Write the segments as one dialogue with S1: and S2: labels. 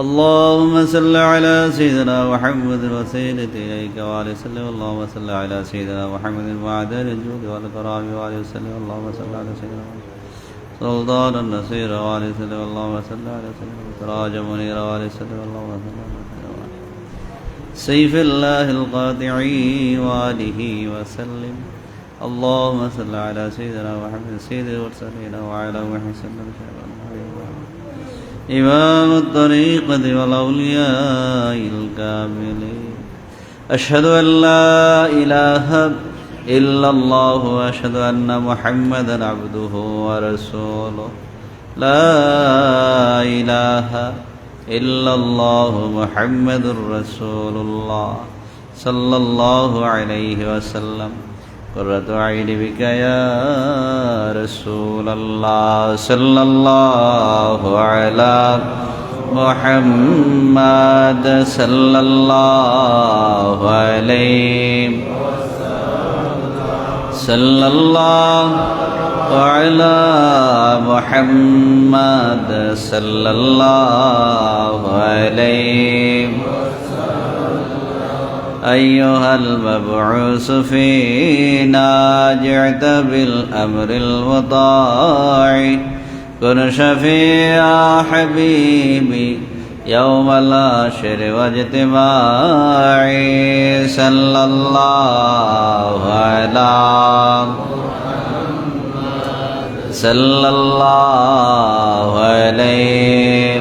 S1: اللهم صل على سيدنا محمد وسيلة إليك وعلى وسلم. اللهم صل على سيدنا محمد وعدل الجود والكرام وعلى وسلم اللهم صل على سيدنا محمد سلطان النصير وعلى وسلم. اللهم صل على سيدنا سراج منير وعلى وسلم. اللهم صل على سيدنا سيف الله القاطع وآله وسلم. اللهم صل على سيدنا محمد سيد المرسلين وعلى محمد عليه وسلم. إمام الطريقة والأولياء الكاملين. أشهد أن لا إله إلا الله وأشهد أن محمدا عبده ورسوله. لا إله إلا الله محمد رسول الله صلى الله عليه وسلم. قرة عين بك يا رسول الله صلى الله على محمد صلى الله عليه صلى الله على محمد صلى الله عليه أيها المبعوث فينا جعت بالأمر المطاع كن شفيع حبيبي يوم العشر واجتماعي. صلى الله على صلى الله عليه.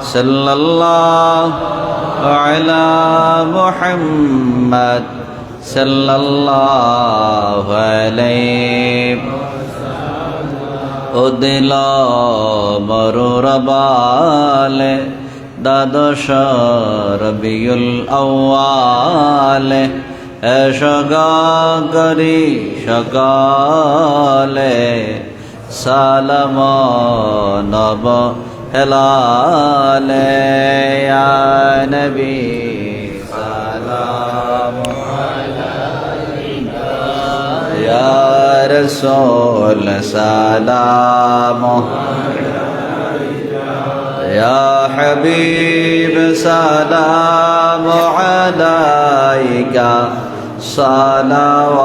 S1: صلى الله على محمد صلى الله عليه উদিল মরুর বালে দ্বাদশ রবিউল আউয়ালে এসগরি সকালে সালাম নব هلال يا نبي سلام عليك. يا رسول سلام يا حبيب سلام عليك. صلوات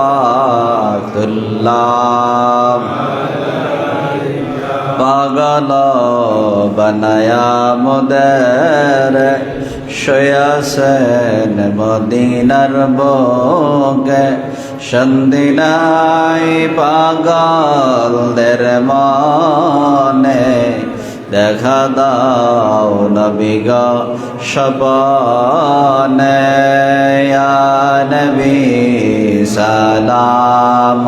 S1: الله. পাগল বানায়া মোদের শয়াসেন মদিনার বুকে। সন্দিনাই পাগলদের মনে দেখা দাও নবিগ সপনে নবী সালাম।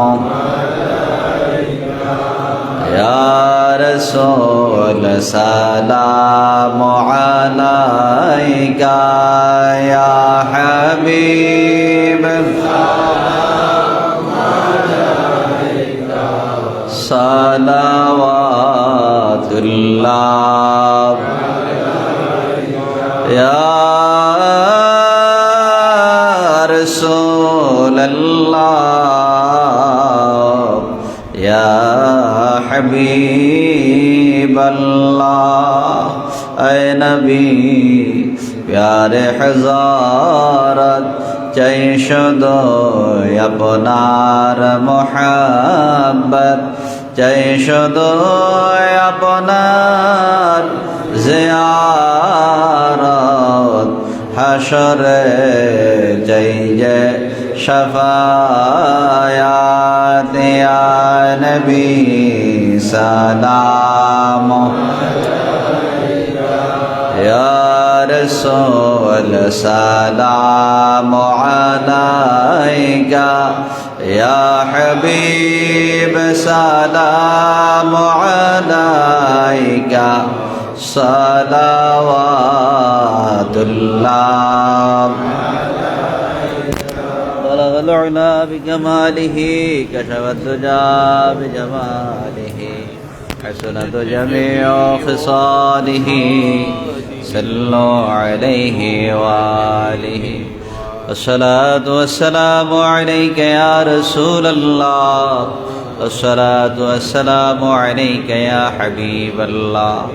S1: يا رسول سلام عليك يا حبيب. صلوات الله. يا رسول الله. يا حبيب الله اے نبی প্যারে হাজারত চাই শুধু আপনার মোহাব্বত চাই শুধু আপনার জিয়ারত হাসরে চাই যে شفاعات يا نبي سلام يا رسول سلام عليك يا حبيب سلام عليك صلوات الله العلا بكماله كشف الدجى بجماله حسنت جميع خصاله صلوا عليه وآله. والصلاة والسلام عليك يا رسول الله. الصلاة والسلام عليك يا حبيب الله.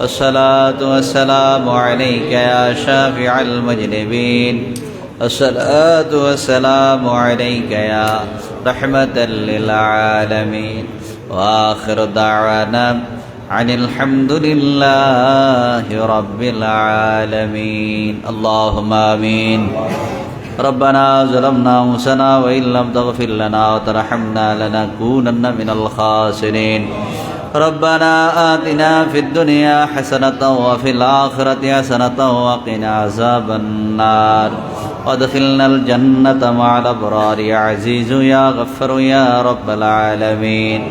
S1: الصلاة والسلام عليك يا شافع المجنبين. الصلاة والسلام عليك يا رحمة للعالمين. وآخر دعوانا عن الحمد لله رب العالمين. اللهم آمين. ربنا ظلمنا أنفسنا وإن لم تغفر لنا وترحمنا لنكونن من الخاسرين. ربنا آتنا في الدنيا حسنة وفي الآخرة حسنة وقنا عذاب النار. وادخلنا الجنة مع الأبرار يا عزيز يا غفر يا رب العالمين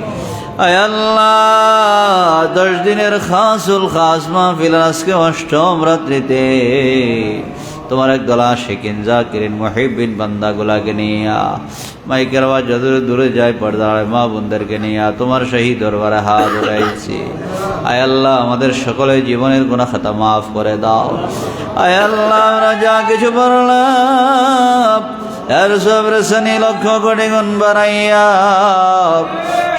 S1: আয় আল্লাহ দশ দিনের খাসুল খাস মাহফিল আজকে অষ্টম রাত্রিতে তোমার এক দলা শেকিন জাকিরিন মহিবিন বান্দাগুলাকে নিয়া। মাইকের আওয়াজ যত দূরে যায় পর্দায় মা বোনদেরকে নিয়া। তোমার সেই দরবারে হাত উঠাইছি আয় আল্লাহ, আমাদের সকলে জীবনের গুণা খাতা মাফ করে দাও। আয় আল্লাহ, আমরা যা কিছু বললাম এর সব রেশনি লক্ষ কোটি গুণ বাড়াইয়া।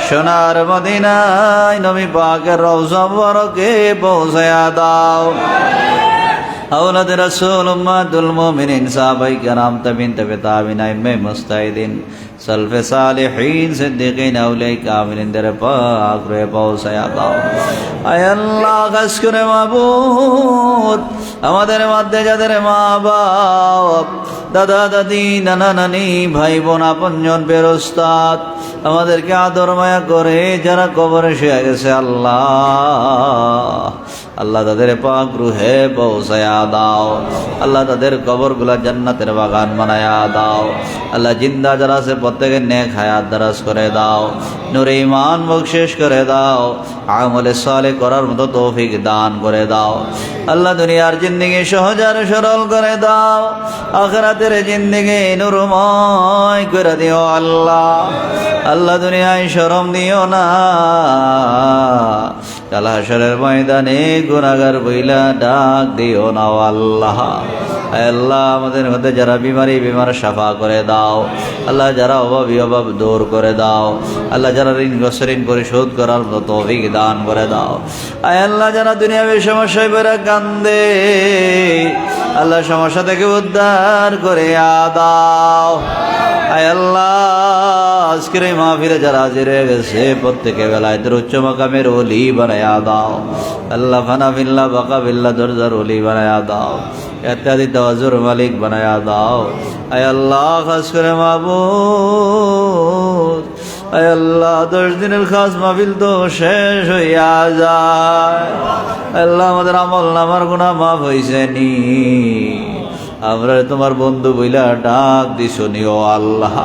S1: সোনার মদিনায় নবী পাকের রওজা বরকে পৌঁছায়া দাও। أولاد رسول أمة المؤمنين صحابي کرام تبین تبی تابین ائمه مستعدین সলফে সালেহীন সিদ্দিকিন আউলাই কামিনদের পাক রয়ে পৌঁছায়া দাও আয় আল্লাহ কাজ করে মাবুদ, আমাদের মধ্যে যাদের মা বাপ দাদা, দাদি, নানা, নানি ভাই বোন আপনজন, বেরোস্তাদ, আমাদেরকে আদর মায়া করে যারা কবরে শুয়ে গেছে, আল্লাহ। আল্লাহ তাদের পাক রুহে পৌঁছায়া দাও আল্লাহ তাদের কবরগুলা জান্নাতের বাগান বানায়া দাও আল্লাহ জিন্দা যারা আছে প্রত্যেকের নেক হায়াত দারাজ করে দাও, নুরে ইমান বকশেষ করে দাও, আমলে সালে করার মতো তৌফিক দান করে দাও। আল্লাহ দুনিয়ার জিন্দিগি সহজ আর সরল করে দাও, আখরাতের জিন্দিগি নুরময় করে দিও আল্লাহ। আল্লাহ দুনিয়ায় শরম দিও না কালাহাসরের ময়দানে গুনাগার বইলা ডাক দিও না আল্লাহ। আল্লাহ আমাদের মধ্যে যারা বিমারি, বিমার সাফা করে দাও। আল্লাহ যারা অভাবী অভাব দূর করে দাও। আল্লাহ যারা ঋণ ঋণ পরিশোধ করার মতো তৌফিক দান করে দাও। আয় আল্লাহ যারা দুনিয়াবী সমস্যায় বেড়া কান্দে, আল্লাহ সমস্যা থেকে উদ্ধার করে আদাও আয় আল্লাহ আজকের এই মাহফিলে যারা হাজির হয়ে গেছে, প্রত্যেকে বেলায় তোর উচ্চ মাকামের অলি বানায়া দাও। আল্লাহ ফানা বিল্লা, বাকা বিল্লা, দরজার অলি বানায়া দাও। ইত্যাদি তাওয়াজুর মালিক বানায়া দাও। আয় আল্লাহ, খাস করে মাবুদ আয় আল্লাহ, দশ দিনের খাস মাহফিল তো শেষ হইয়া যায়। আল্লাহ, আমাদের আমল নামার গুণা মাফ হয়েছে নি। আমরা তোমার বন্ধু বইলা ডাক দিছনি ও আল্লাহ।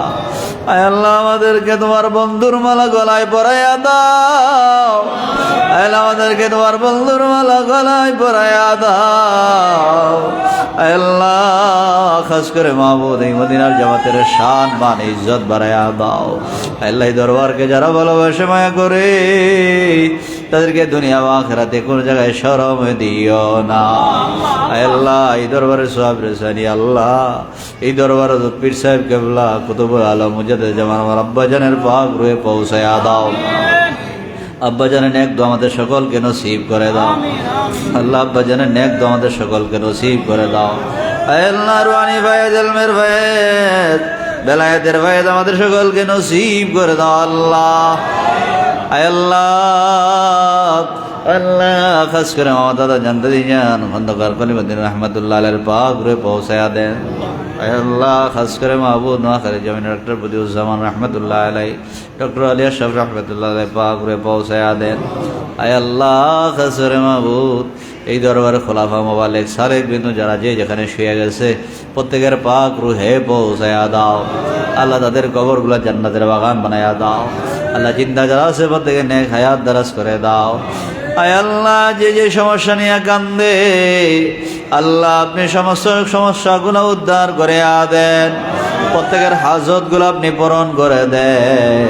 S1: আল্লাহ, আমাদেরকে তোমার বন্ধুর মালা গলায় পরাইয়া দাও। আল্লাহ, আমাদেরকে তোমার বন্ধুর মালা গলায় পরাইয়া দাও। আল্লাহ, খাস করে মাহবুদ মদিনার জামাতের শান, মান, ইজ্জত বাড়াইয়া দাও। আল্লাহ দরবারকে যারা ভালোবাসে, মায়া করে। তাদেরকে দুনিয়া বা আখেরাতে কোন জায়গায় সরম দিও না। আল্লাহ, এই দরবারে সব রেসানি আল্লাহ। এই দরবারে পীর সাহেব কেবলা, কুতুবুল আলম মুজাদ জামান, আমার আব্বাজানের পাক রয়ে পৌঁছায় দাও। আব্বাজানের নেক দো আমাদের সকলকে নসিব করে দাও। আল্লাহ আব্বাজানের নেক দো আমাদের সকলকে নসিব করে দাও। আল্লাহ রুয়ানি ভাইয়েদ এলমের ভাইয়েদ বেলায়েতের ভাইয়েদ আমাদের সকলকে নসিব করে দাও, আল্লাহ। আল্লাহ আল্লাহ, খাস করে আমার দাদা জানতে দিয়ান খন্দকার কলিমুদ্দিন রহমতুল্লাহ আলের পাক রয়ে পৌঁছায়া দেন। আল্লাহ, খাস করে মাহবুব নোয়াখালী জমিন ডক্টর বদিউজ্জামান রহমতুল্লাহ আলাই, ডক্টর আলিয়া সাহেব রহমতুল্লাহ আলাই পাক রয়ে পৌঁছায়া দেন। আয় আল্লাহ, খাস করে মাহবুব, এই দরবারে খোলাফা মোবালেক সারেক বিন্দু যারা যে যেখানে শুয়ে গেছে, প্রত্যেকের পাক রুহে পৌঁছায়া দাও। আল্লাহ তাদের কবরগুলো জান্নাতের বাগান বানায়া দাও। আল্লাহ চিন্তা যারা আছে প্রত্যেকে নেক হায়াত দারাজ করে দাও। আয় আল্লাহ, যে যে সমস্যা নিয়ে কান্দে, আল্লাহ আপনি সমস্ত সমস্যাগুলো উদ্ধার করে দেন। প্রত্যেকের হাজতগুলো আপনি পূরণ করে দেন।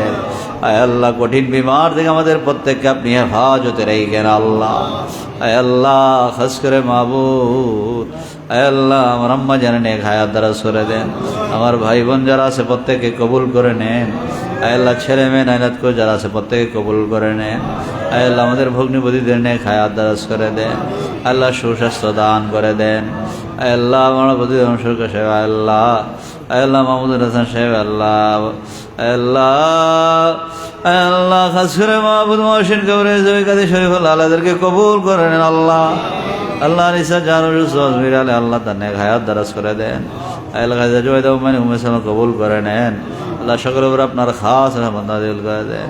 S1: আয় আল্লাহ, কঠিন বিমার থেকে আমাদের প্রত্যেককে আপনি হেফাজতে রেখেন আল্লাহ। আয় আল্লাহ, খাস করে মাহবুদ আয় আল্লাহ, আমার আম্মা জানে নেক হায়াত দ্বারা সরে দেন। আমার ভাই বোন যারা আছে প্রত্যেকে কবুল করে নেন। আল্লাহ, ছেলে মেয়ে নাইনাত করে যারা আছে প্রত্যেকে কবুল করে নেন। আল্লাহ, আমাদের ভগ্নিপতিদের নেক হায়াত দ্বারা সরে দেন। আল্লাহ, সুস্বাস্থ্য দান করে দেন। আল্লাহ, আমার প্রতি অনুসর্গ সাহেব আল্লাহ। আল্লাহ মাহমুদুল হাসান সাহেব আল্লাহ। আল্লাহ আল্লাহ খাস করে মাহবুদ মহসিন কবরে জয় কাদি শরীফ আল্লাহ আল্লাহদেরকে কবুল করে নেন, আল্লাহ। আল্লাহ নিসা জানুর সজমির আলে আল্লাহ তার নেক হায়াত দারাজ করে দেন। আল্লাহ খাজা জয় দাও মানে উমেশ কবুল করে নেন। আল্লাহ সকলের উপর আপনার খাস রহমত করে দেন।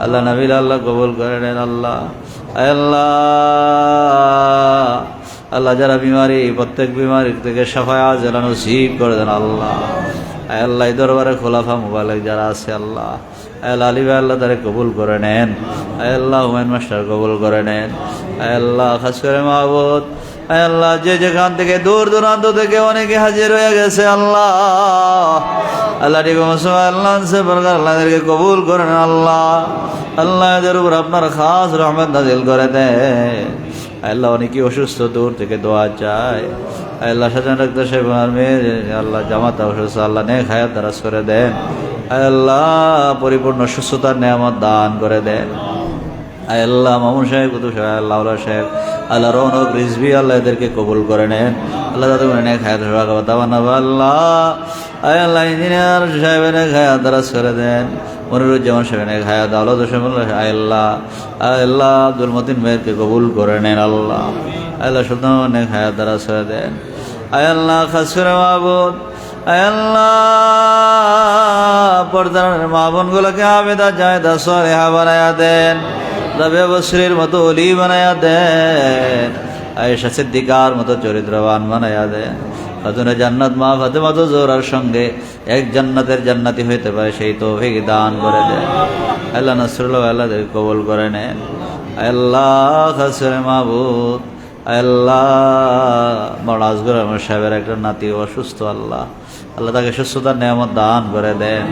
S1: আল্লাহ নবীল আল্লাহ কবুল করে নেন আল্লাহ। আল্লাহ। আল্লাহ যারা বিমারি, প্রত্যেক বিমারি থেকে সাফায়া যেন নসিব করে দেন আল্লাহ। আল্লাহ দরবারে খোলাফা মোবাইল যারা আছে আল্লাহ। আল্লাহ আলী আল্লাহ তারা কবুল করে নেন। আল্লাহ হুমায়ুন মাস্টার কবুল করে নেন। আল্লাহ খাস করে মাহবুদ আল্লাহ যে যেখান থেকে দূর দূরান্ত থেকে অনেকে হাজির হয়ে গেছে, আল্লাহ। আল্লাহ ঠিক আল্লাহ সে আল্লাহদেরকে কবুল করেন আল্লাহ। আল্লাহ এদের উপর আপনার খাস রহমত নাজিল করে দেন। আল্লাহ অনেকে অসুস্থ, দূর থেকে দোয়া চায়। আল্লাহ সাজান রাখতে সে মেয়ে আল্লাহ জামাতা অসুস্থ, আল্লাহ নে খায়াত দারাজ করে দেন। আল্লাহ পরিপূর্ণ সুস্থতার নেয়ামত দান করে দেন। আল্লাহ মামুন সাহেব, কুতুব সাহেব, আল্লাহ সাহেব, আল্লাহ রৌনক রিজভি, আল্লাহ এদেরকে কবুল করে নেন। আল্লাহ তাদের মনে খায়াত আল্লাহ আল্লাহ ইঞ্জিনিয়ার সাহেবের খায়াত দারাজ করে দেন। মনিরুজ্জামান সাহেবের খায়াত আল্লাহ আল্লাহ আল্লাহ আব্দুল মতিন মেয়েরকে কবুল করে নেন আল্লাহ। আল্লাহ সুলতান খায়াত দারাজ করে দেন। আল্লাহ খাস করে মাহবুদ পর্দার মা বোনগুলোকে বানায়া দেন। মতো বানায়া দেন। মতো চরিত্রবান বানায়া দেন। জান্নাত, মা জোরার সঙ্গে এক জান্নাতের জান্নাতি হইতে পারে, সেই তো দান করে দেন। আল্লাহ নসরুল্লাহ আল্লাহদের কবল করে নেন। আল্লাহ মাহবুদ আল্লাহ বড় আজগর আমার সাহেবের একটা নাতি, অসুস্থ আল্লাহ। আল্লাহ তাকে সুস্থতার নিয়ামত দান করে দেন।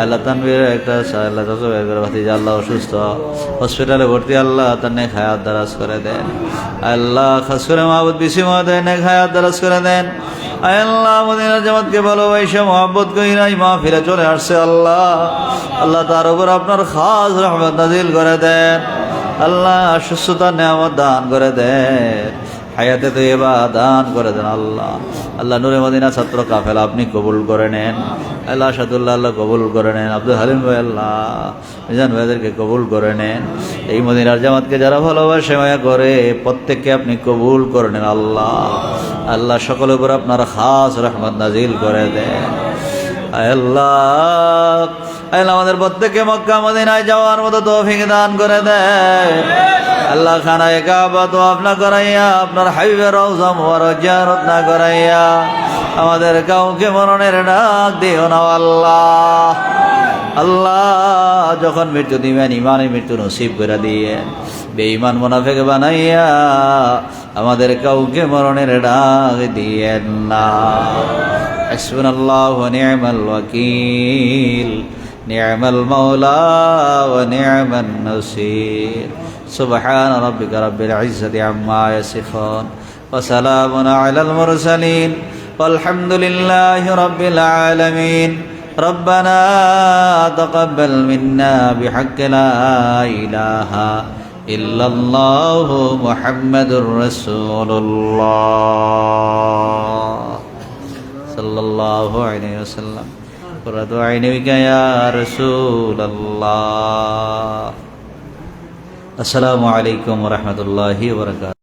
S1: আল্লাহ তানবীর একটা আল্লাহ ভাতিজা, আল্লাহ অসুস্থ। হসপিটালে ভর্তি আল্লাহ তার নেক হায়াত দারাজ করে দেন। আল্লাহ খাস করে মাহবুদ বিসি মহোদয় নেক হায়াত দারাজ করে দেন। আল্লাহ মদিনার জামাতকে ভালোবাসে মোহাম্মত কইরাই মা ফিরে চলে আসছে আল্লাহ। আল্লাহ তার উপর আপনার খাস রহমত নাজিল করে দেন। আল্লাহ সুস্থতা নেয়ামত দান করে দেন। হায়াতে তো এবার দান করে দেন আল্লাহ। আল্লাহ নুরে মদিনা ছাত্র কাফেলা আপনি কবুল করে নেন। আল্লাহ সাদুল্লাহ আল্লাহ কবুল করে নেন। আব্দুল হালিম ভাই আল্লাহ, মিজান ভাইদেরকে কবুল করে নেন। এই মদিনার জামাতকে যারা ভালোবাসে, মায়া করে, প্রত্যেককে আপনি কবুল করে নেন আল্লাহ। আল্লাহ সকলের উপর আপনার খাস রহমত নাজিল করে দেন। আল্লাহ আল্লাহ আমাদের প্রত্যেককে মক্কা মদিনায় যাওয়ার মতো তৌফিক দান করে দেয় আল্লাহ খানা একাবা তো আপনা করাইয়া আপনার হাইবের রওজা মুবারক জিয়ারত না করাইয়া আমাদের কাউকে মরণের ডাক দিও না আল্লাহ আল্লাহ যখন মৃত্যু দিবেন ইমানে মৃত্যু নসিব করে দিয়ে বেঈমান মোনাফেক বানাইয়া আমাদের কাউকে মরণের ডাক দিয়েন না حسبنا الله ونعم الوكيل نعم المولى ونعم النصير سبحان ربك رب العزة عما يصفون وسلام على المرسلين والحمد لله رب العالمين ربنا تقبل منا بحق لا إله إلا الله محمد رسول الله صلى الله عليه وسلم قرة عينك يا رسول الله السلام عليكم ورحمة الله وبركاته